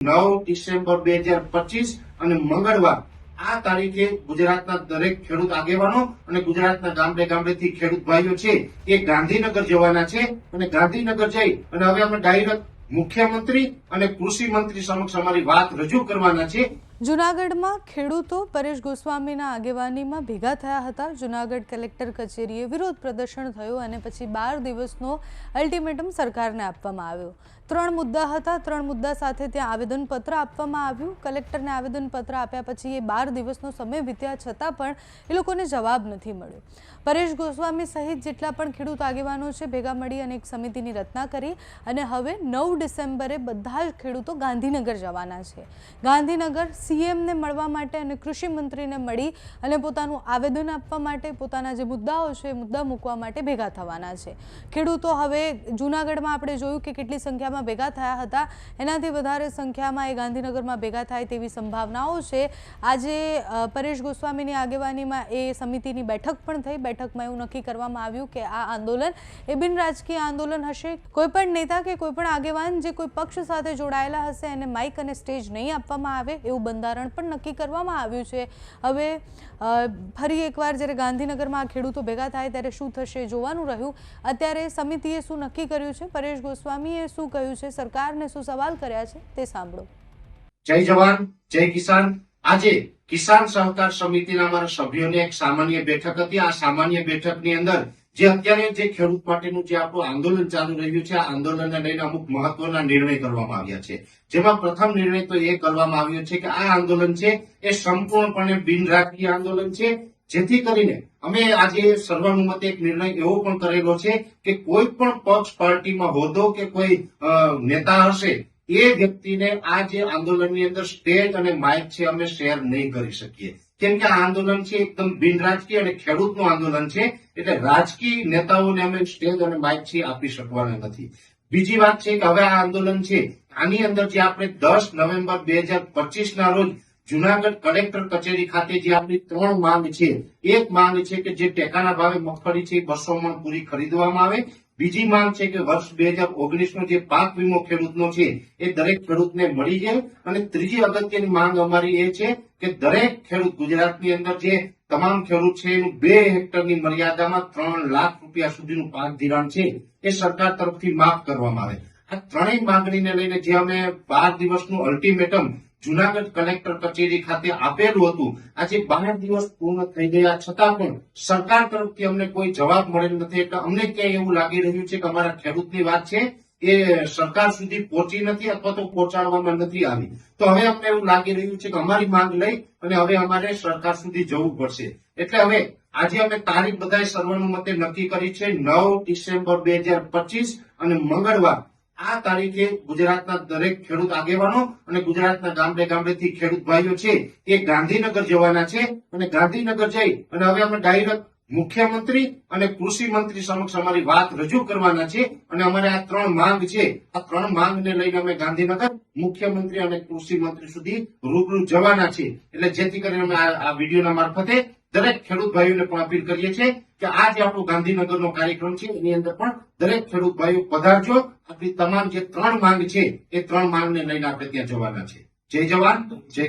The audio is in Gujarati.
નવ ડિસેમ્બર બે હજાર પચીસ અને મંગળવાર આ તારીખે ગુજરાતના દરેક ખેડૂત આગેવાનો અને ગુજરાતના ગામડે ગામડેથી ખેડૂત ભાઈઓ છે એ ગાંધીનગર જવાના છે અને ગાંધીનગર જઈ અને હવે અમે ડાયરેક્ટ મુખ્યમંત્રી અને કૃષિ મંત્રી સમક્ષ અમારી વાત રજૂ કરવાના છે. જૂનાગઢમાં ખેડૂતો પરેશ ગોસ્વામીના આગેવાનીમાં ભેગા થયા હતા. જૂનાગઢ કલેક્ટર કચેરીએ વિરોધ પ્રદર્શન થયું અને પછી બાર દિવસનો અલ્ટિમેટમ સરકારને આપવામાં આવ્યો. ત્રણ મુદ્દા હતા. ત્રણ મુદ્દા સાથે ત્યાં આવેદનપત્ર આપવામાં આવ્યું. કલેક્ટરને આવેદનપત્ર આપ્યા પછી એ બાર દિવસનો સમય વીત્યા છતાં પણ એ લોકોને જવાબ નથી મળ્યો. પરેશ ગોસ્વામી સહિત જેટલા પણ ખેડૂત આગેવાનો છે, ભેગા મળી અને એક સમિતિની રચના કરી અને હવે નવ ડિસેમ્બરે બધા જ ખેડૂતો ગાંધીનગર જવાના છે. ગાંધીનગર સીએમને મળવા માટે અને કૃષિ મંત્રીને મળી અને પોતાનું આવેદન આપવા માટે, પોતાના જે મુદ્દાઓ છે મુદ્દા મૂકવા માટે ભેગા થવાના છે. ખેડૂતો હવે જૂનાગઢમાં આપણે જોયું કે કેટલી સંખ્યામાં ભેગા થયા હતા. એનાથી વધારે સંખ્યામાં એ ગાંધીનગરમાં ભેગા થાય તેવી સંભાવનાઓ છે. આજે પરેશ ગોસ્વામીની આગેવાનીમાં એ સમિતિની બેઠક પણ થઈ. બેઠકમાં એવું નક્કી કરવામાં આવ્યું કે આ આંદોલન એ બિન રાજકીય આંદોલન હશે. કોઈ પણ નેતા કે કોઈ પણ આગેવાન જે કોઈ પક્ષ સાથે જોડાયેલા હશે, એને માઇક અને સ્ટેજ નહીં આપવામાં આવે એવું બંધારણ પણ નક્કી કરવામાં આવ્યું છે. હવે ફરી એકવાર જ્યારે ગાંધીનગરમાં ખેડૂતો ભેગા થાય ત્યારે શું થશે જોવાનું રહ્યું. અત્યારે સમિતિએ શું નક્કી કર્યું છે? પરેશ ગોસ્વામીએ શું કહ્યું છે? સરકારને શું સવાલ કર્યા છે? તે સાંભળો. જય જવાન, જય કિસાન. આજે કિસાન સહકાર સમિતિના અમારા સભ્યોની એક સામાન્ય બેઠક હતી. આ સામાન્ય બેઠકની અંદર જે અત્યારે જે ખેડૂત માટેનું જે આપણું આંદોલન ચાલુ રહ્યું છે, આ આંદોલનને લઈને અમુક મહત્વના નિર્ણય કરવામાં આવ્યા છે. જેમાં પ્રથમ નિર્ણય તો એ કરવામાં આવ્યો છે કે આ આંદોલન છે એ સંપૂર્ણપણે બિનરાજકીય આંદોલન છે, જેથી કરીને અમે આજે સર્વાનુમતે એક નિર્ણય એવો પણ કરેલો છે કે કોઈ પણ પક્ષ પાર્ટીમાં હોદ્દો કે કોઈ નેતા હશે, એ વ્યક્તિને આ જે આંદોલનની અંદર સ્ટેજ અને માઇક છે, અમે શેર નહીં કરી શકીએ. કેમ કે આ આંદોલન છે એકદમ બિન રાજકીય અને ખેડૂતનું આંદોલન છે, એટલે રાજકીય નેતાઓને અમે સ્ટેજ અને માઇક છે આપી શકવાના નથી. બીજી વાત છે કે હવે આ આંદોલન છે, આની અંદર જે આપણે દસ નવેમ્બર બે હજાર પચીસ ના રોજ જુનાગઢ કલેક્ટર કચેરી ખાતે જે આપણી ત્રણ માંગ છે, એક માંગ છે કે જે ટેકાના ભાવે મગફળી છે બસો મણ પૂરી ખરીદવામાં આવે બીજી માંગ છે કે વર્ષ બે હજાર ઓગણીસ નો જે પાક વીમો ખેડૂતનો છે, એ દરેક ખેડૂતને મળી જાય. અને ત્રીજી અગત્યની માંગ અમારી એ છે કે દરેક ખેડૂત ગુજરાતની અંદર જે તમામ ખેડૂત છે, એનું બે હેક્ટરની મર્યાદામાં ત્રણ લાખ રૂપિયા સુધીનું પાક ધિરાણ છે, એ સરકાર તરફથી માફ કરવામાં આવે. આ ત્રણેય માંગણીને લઈને જે અમે બાર દિવસનું અલ્ટિમેટમ જુનાગઢ કલેક્ટર કચેરી ખાતે આપેલું હતું. આજે બાર દિવસ પૂર્ણ થઈ ગયા. છતાં પણ સરકાર તરફથી અમને કોઈ જવાબ મળેલ નથી. એટલે અમને ક્યાંય એવું લાગી રહ્યું છે કે અમારા ખેડૂતની વાત છે એ સરકાર સુધી પહોંચી નથી અથવા તો પહોંચાડવામાં નથી આવી. તો હવે અમને એવું લાગી રહ્યું છે કે અમારી માંગ લઈ અને હવે અમારે સરકાર સુધી જવું પડશે. એટલે હવે આજે અમે તારીખ બધા સર્વાનુમતે નક્કી કરી છે નવ ડિસેમ્બર બે અને મંગળવાર આ તારીખે ગુજરાતના દરેક ખેડૂત આગેવાનો અને ગુજરાતના ગામડે ગામડેથી ખેડૂત ભાઈઓ છે તે ગાંધીનગર જવાના છે અને ગાંધીનગર જઈ અને હવે અમે ડાયરેક્ટ મુખ્યમંત્રી અને કૃષિ મંત્રી સમક્ષ અમારી વાત રજૂ કરવાના છે અને અમારે આ ત્રણ માંગ છે. આ ત્રણ માંગને લઈને અમે ગાંધીનગર મુખ્યમંત્રી અને કૃષિ મંત્રી સુધી રૂબરૂ જવાના છે. એટલે જેથી કરીને અમે આ વિડીયોના મારફતે દરેક ખેડૂત ભાઈઓને પણ અપીલ કરીએ છીએ કે આ જે આપણો ગાંધીનગરનો કાર્યક્રમ છે, એની અંદર પણ દરેક ખેડૂત ભાઈઓ પધારજો. આપણી તમામ જે ત્રણ માંગ છે, એ ત્રણ માંગને લઈને આપણે ત્યાં જવાના છે જય જવાન, જય